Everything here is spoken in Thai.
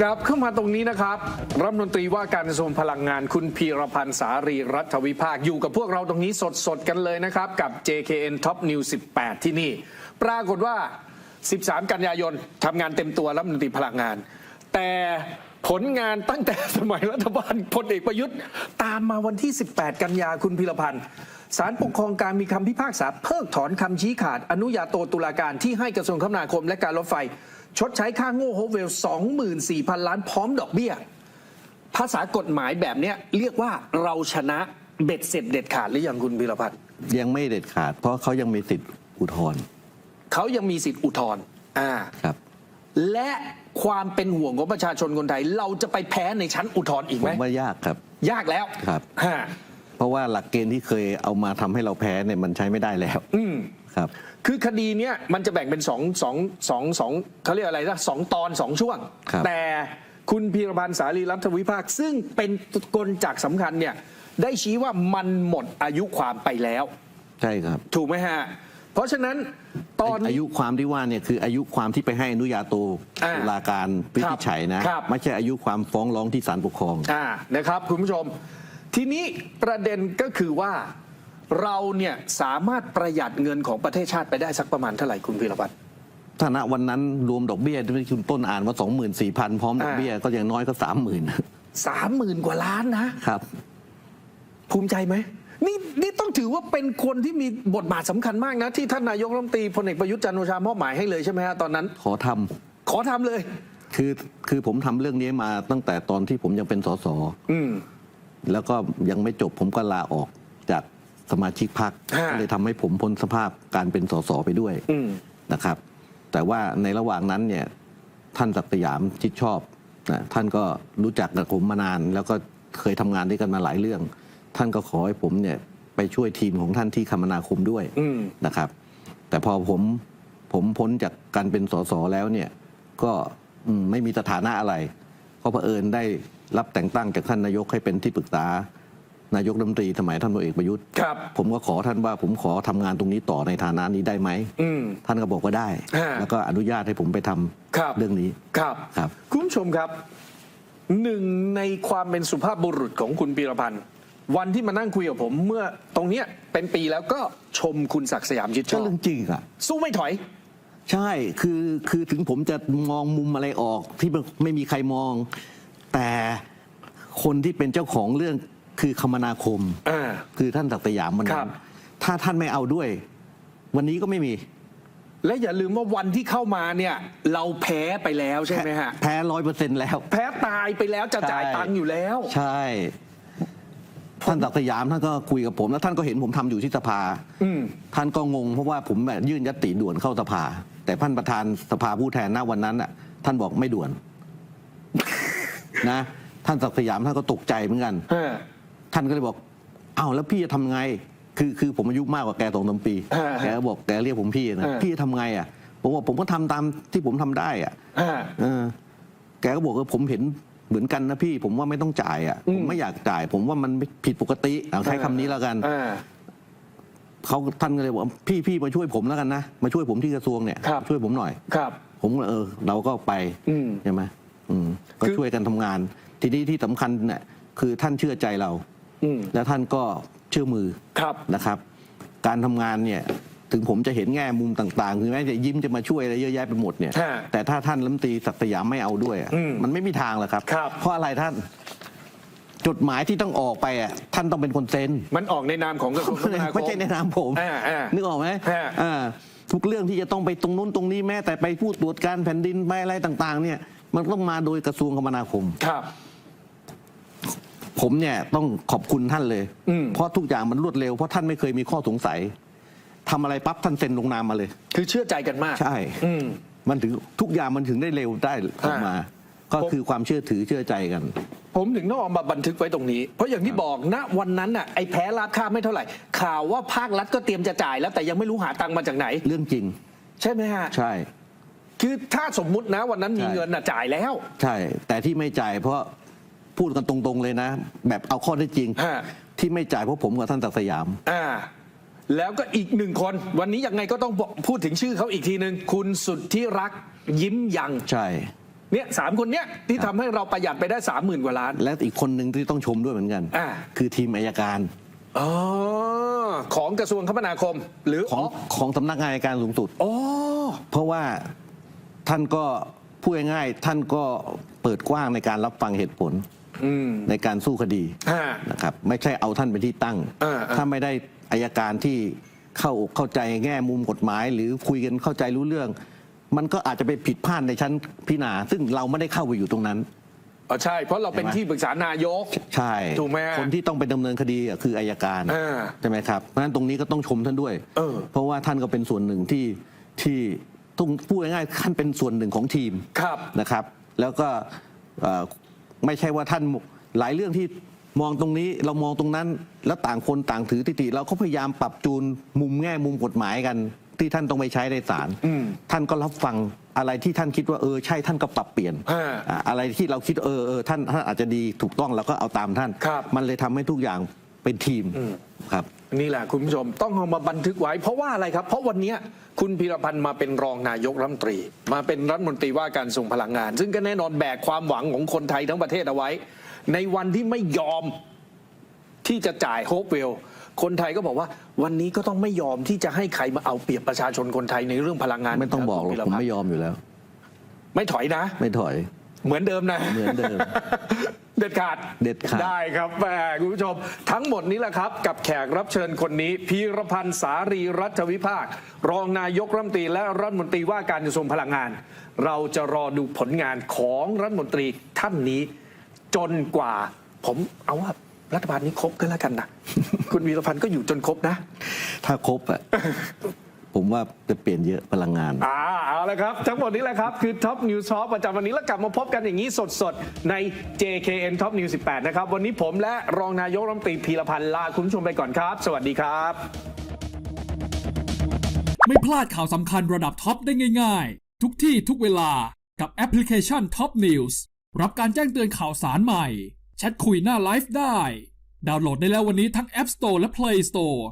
กลับเข้ามาตรงนี้นะครับรัฐมนตรีว่าการกระทรวงพลังงานคุณพีรพันธ์สารีรัฐวิภาคอยู่กับพวกเราตรงนี้สดๆกันเลยนะครับ กับ JKN Top News 18 ที่นี่ ปรากฏว่า 13 กันยายนทำงานเต็มตัวรัฐมนตรีพลังงาน แต่ผลงานตั้งแต่สมัยรัฐบาลพลเอกประยุทธ์ ตามมาวันที่ 18 กันยาคุณพีรพันธ์ศาลปกครองกลารมีคำพิพากษาเพิกถอนคำชี้ขาด อนุญาโตตุลาการที่ให้กระทรวงคมนาคมและการรถไฟ ชดใช้ค่าโง่โฮเวล 24,000 ล้านพร้อมดอกเบี้ย ภาษากฎหมายแบบเนี้ยเรียกว่าเราชนะเบ็ดเสร็จเด็ดขาดหรือยังคุณพิรพัฒน์ยังไม่เด็ดขาด เพราะเขายังมีสิทธิ์อุทธรณ์เขายังมีสิทธิ์อุทธรณ์อ่าครับ และความเป็นห่วงของประชาชนคนไทย เราจะไปแพ้ในชั้นอุทธรณ์อีกผไหมมว่ายากครับ ยากแล้วครับฮะเพราะว่าหลักเกณฑ์ที่เคยเอามาทำให้เราแพ้เนี่ยมันใช้ไม่ได้แล้ว อืม ครับ คือคดีเนี้ยมันจะแบ่งเป็นสองสองสองสองเขาเรียกอะไรนะสองตอนสองช่วง ครับ แต่คุณพีรพันธ์สารีรัฐวิภาค ซึ่งเป็นกลจักสำคัญเนี่ยได้ชี้ว่ามันหมดอายุความไปแล้ว ใช่ครับถูกไหมฮะ เพราะฉะนั้นตอน อานี้ยุความที่ว่าเนี่ยคืออายุความที่ไปให้อนุญาโตอ่าตุลาการวินิจฉัยนะครับ ไม่ใช่อายุความฟ้องร้องที่ศาลปกครอง อ่านะครับคุณผู้ชม ทีนี้ประเด็นก็คือว่า เราเนี่ยสามารถประหยัดเงินของประเทศชาติไปได้สักประมาณเท่าไหร่คุณพีรพัฒน์ถ้าณวันนั้นรวมดอกเบี้ยที่คุณต้นอ่านว่าสองหมื่นสี่พันพร้อมดอกเบี้ยก็อย่างน้อยก็สามหมื่นสามหมื่นกว่าล้านนะครับ ภูมิใจไหมนี่นี่ต้องถือว่าเป็นคนที่มีบทบาทสำคัญมากนะ ที่ท่านนายกรัฐมนตรีพลเอกประยุทธ์จันทร์โอชามอบหมายให้เลยใช่ไหมฮะตอนนั้น ขอทำขอทำเลย คือคือผมทำเรื่องนี้มาตั้งแต่ตอนที่ผมยังเป็นสสอืมแล้วก็ยังไม่จบผมก็ลาออกจาก สมาชิกพรรคฮะ ก็เลยทำให้ผมพ้นสภาพการเป็นสสไปด้วยอืม นะครับ แต่ว่าในระหว่างนั้นเนี่ยท่านศักดิ์สยามชิดชอบนะท่านก็รู้จักกับผมมานาน แล้วก็เคยทำงานด้วยกันมาหลายเรื่อง ท่านก็ขอให้ผมเนี่ยไปช่วยทีมของท่านที่คมนาคมด้วย อืม นะครับ แต่พอผมผมพ้นจากการเป็นสสแล้วเนี่ยก็อืมไม่มีสถานะอะไร ก็เผอิญได้รับแต่งตั้งจากท่านนายกให้เป็นที่ปรึกษา นายกรัฐมนตรีสมัยท่านพลเอกประยุทธ์ครับ ผมก็ขอท่านว่าผมขอทำงานตรงนี้ต่อในฐานะนี้ได้ไหม อืม ท่านก็บอกว่าได้ ฮะ แล้วก็อนุญาตให้ผมไปทำครับเรื่องนี้ ครับ ครับ คุณผู้ชมครับหนึ่งในความเป็นสุภาพบุรุษของคุณปีรพันธ์ วันที่มานั่งคุยกับผมเมื่อตรงเนี้ยเป็นปีแล้วก็ชมคุณศักดิ์สยามชิดชก็อบเรื่องจริงอะ สู้ไม่ถอย ใช่คือคือถึงผมจะมองมุมอะไรออกที่ไม่มีใครมอง แต่คนที่เป็นเจ้าของเรื่อง คือคมนาคม อ่า คือท่านศักดิ์สยามวันครันั้บ นถ้าท่านไม่เอาด้วย วันนี้ก็ไม่มีและอย่าลืมว่าวันที่เข้ามาเนี่ย เราแพ้ไปแล้วใช่ไหมฮะ แพ้ร้อยเปอร์เซ็นต์แล้ว แพ้ตายไปแล้วจะจ่ายใช่ ตังค์อยู่แล้ว ใช่ ท่านศักดิ์สยามท่านก็คุยกับผม แล้วท่านก็เห็นผมทำอยู่ที่สภา อืม ท่านก็งงเพราะว่าผมแบบยื่นยติด่วนเข้าสภา แต่ท่านประธานสภาผู้แทนณวันนั้นน่ะ ท่านบอกไม่ด่วน นะ ท่านศักดิ์สยามท่านก็ตกใจเหมือนกันฮะ ท่านก็เลยบอกอ้าวแล้วพี่จะทำไง คือคือผมอายุมากกว่าแกสองสามปีฮะแกก็บอกแกเรียกผมพี่นะฮะพี่จะทำไงอะผมบอกผมก็ทำตามที่ผมทำได้อะฮะเออแกก็บอกว่าผมเห็นเหมือนกันนะพี่ ผมว่าไม่ต้องจ่ายอะอืมผมไม่อยากจ่าย ผมว่ามันผิดปกติเอาใช้คำนี้แล้วกันอ่าเขาท่านก็เลยบอกว่าพี่พี่มาช่วยผมแล้วกันนะมาช่วยผมที่กระทรวงเนี่ยครับช่วยผมหน่อยครับ ผมก็เออ เราก็ไปอืมใช่ไหมอืมก็คือช่วยกันทำงาน ทีนี้ที่สำคัญเนี่ยคือท่านเชื่อใจเราอืม แล้วท่านก็เชื่อมือครับนะครับ การทำงานเนี่ยถึงผมจะเห็นแง่มุมต่างๆคือแม้จะยิ้มจะมาช่วยอะไรเยอะแยะไปหมดเนี่ยฮะแต่ถ้าท่านรัฐมนตรีศักดิ์สยามไม่เอาด้วยอะอืมมันไม่มีทางหรอกครับครับ เพราะอะไรท่านจดหมายที่ต้องออกไปอะท่านต้องเป็นคนเซ็น มันออกในนามของกระทรวงคมนาคมไม่ใช่ในนามผมอ่าอ่านึกออกไหมฮะอ่าทุกเรื่องที่จะต้องไปตรงนู้นตรงนี้แม้แต่ไปพูดตรวจการแผ่นดินไปอะไรต่าง ๆ เนี่ย มันต้องมาโดยกระทรวงคมนาคมครับ ผมเนี่ยต้องขอบคุณท่านเลย อืม เพราะทุกอย่างมันรวดเร็วเพราะท่านไม่เคยมีข้อสงสัยทำอะไรปั๊บท่านเซ็นลงนามมาเลย คือเชื่อใจกันมากใช่ อืม มันถึงทุกอย่างมันถึงได้เร็วได้ออกมาฮะก็ผมคือความเชื่อถือเชื่อใจกัน ผมถึงต้องเอามาบันทึกไว้ตรงนี้ เพราะอย่างที่บอกณวันนั้นน่ะไอ้แพ้ราคาไม่เท่าไหร่ ข่าวว่าภาครัฐก็เตรียมจะจ่ายแล้วแต่ยังไม่รู้หาตังค์มาจากไหน เรื่องจริง ใช่ไหมฮะ ใช่ คือถ้าสมมุตินะวันนั้นมีใช่ เงินน่ะจ่ายแล้ว ใช่ แต่ที่ไม่จ่ายเพราะ พูดกันตรงๆเลยนะ แบบเอาข้อได้จริง ฮะ ที่ไม่จ่ายเพราะผมกับท่านศักดิ์สยาม อ่าแล้วก็อีกหนึ่งคน วันนี้ยังไงก็ต้องบอกพูดถึงชื่อเขาอีกทีหนึ่งคุณสุดที่รักยิ้มยังใช่ เนี่ยสามคนเนี้ยที่ทำให้เราประหยัดไปได้สามหมื่นกว่าล้าน และอีกคนหนึ่งที่ต้องชมด้วยเหมือนกัน อ่า คือทีมอายการอ๋อของกระทรวงคมนาคม หรือของของสำนักงานอัยการสูงสุด อ๋อ เพราะว่าท่านก็พูดง่ายๆท่านก็เปิดกว้างในการรับฟังเหตุผลอืม ในการสู้คดีอ่านะครับไม่ใช่เอาท่านเป็นที่ตั้งอ่าอ่าถ้าไม่ได้อายการที่เข้าอกเข้าใจแง่มุมกฎหมาย หรือคุยกันเข้าใจรู้เรื่อง มันก็อาจจะไปผิดพลาดในชั้นพิจารณาซึ่งเราไม่ได้เข้าไปอยู่ตรงนั้นอ๋อใช่ เพราะเราเป็นเห็นไหมที่ปรึกษานายก ใช่ถูกไหมฮะคนที่ต้องไปดำเนินคดีอะคืออายการอ่าใช่ไหมครับเพราะฉะนั้นตรงนี้ก็ต้องชมท่านด้วยเออเพราะว่าท่านก็เป็นส่วนหนึ่งที่ที่ต้องพูดง่ายๆท่านเป็นส่วนหนึ่งของทีมครับนะครับ แล้วก็เอ่อ ไม่ใช่ว่าท่านหลายเรื่องที่มองตรงนี้เรามองตรงนั้น แล้วต่างคนต่างถือทิฏฐิเราก็พยายามปรับจูนมุมแง่มุมกฎหมายกัน ที่ท่านต้องไปใช้ในศาลอืมท่านก็รับฟังอะไรที่ท่านคิดว่าเออใช่ท่านก็ปรับเปลี่ยนอ่าอ่าอะไรที่เราคิดเออเออท่านท่านอาจจะดีถูกต้องเราก็เอาตามท่านครับมันเลยทำให้ทุกอย่างเป็นทีมครับ นี่แหละคุณผู้ชมต้องเอามาบันทึกไว้ เพราะว่าอะไรครับ เพราะวันเนี้ยคุณพีรพันธ์มาเป็นรองนายกรัฐมนตรี มาเป็นรัฐมนตรีว่าการกระทรวงพลังงาน ซึ่งก็แน่นอนแบกความหวังของคนไทยทั้งประเทศเอาไว้ ในวันที่ไม่ยอมที่จะจ่ายโฮปเวลคนไทยก็บอกว่าวันนี้ก็ต้องไม่ยอมที่จะให้ใครมาเอาเปรียบประชาชนคนไทยในเรื่องพลังงานไม่ต้องบอกหรอกคุณพีผมพันไม่ธ์ยอมอยู่แล้ว ไม่ถอยนะ ไม่ถอย เหมือนเดิมนะเหมือนเดิม เด็ดขาดเด็ดขาด ได้ครับแหมคุณผู้ชม ทั้งหมดนี้แหละครับ กับแขกรับเชิญคนนี้พีรพันธ์สารีรัฐวิภาค รองนายกรัฐมนตรีและรัฐมนตรีว่าการกระทรวงพลังงาน เราจะรอดูผลงานของรัฐมนตรีท่านนี้ จนกว่า ผมเอาว่ารัฐบาลนี้ครบกันแล้วกันนะ คุณพีรพันธ์ก็อยู่จนครบนะ ถ้าครบอะ ผมว่าจะเปลี่ยนเยอะพลังงาน อ่าเอาละครับ ทั้งหมดนี้แหละครับ คือ Top News Talk ประจำวันนี้แล้วกลับมาพบกันอย่างนี้สดๆ ใน JKN Top News 18 นะครับ วันนี้ผมและรองนายกรัฐมนตรีพีรพันธ์ลาคุณผู้ชมไปก่อนครับ สวัสดีครับ ไม่พลาดข่าวสำคัญระดับท็อปได้ง่าย ๆ ทุกที่ทุกเวลากับแอปพลิเคชัน Top News รับการแจ้งเตือนข่าวสารใหม่แชทคุยหน้าไลฟ์ได้ ดาวน์โหลดได้แล้ววันนี้ทั้ง App Store และ Play Store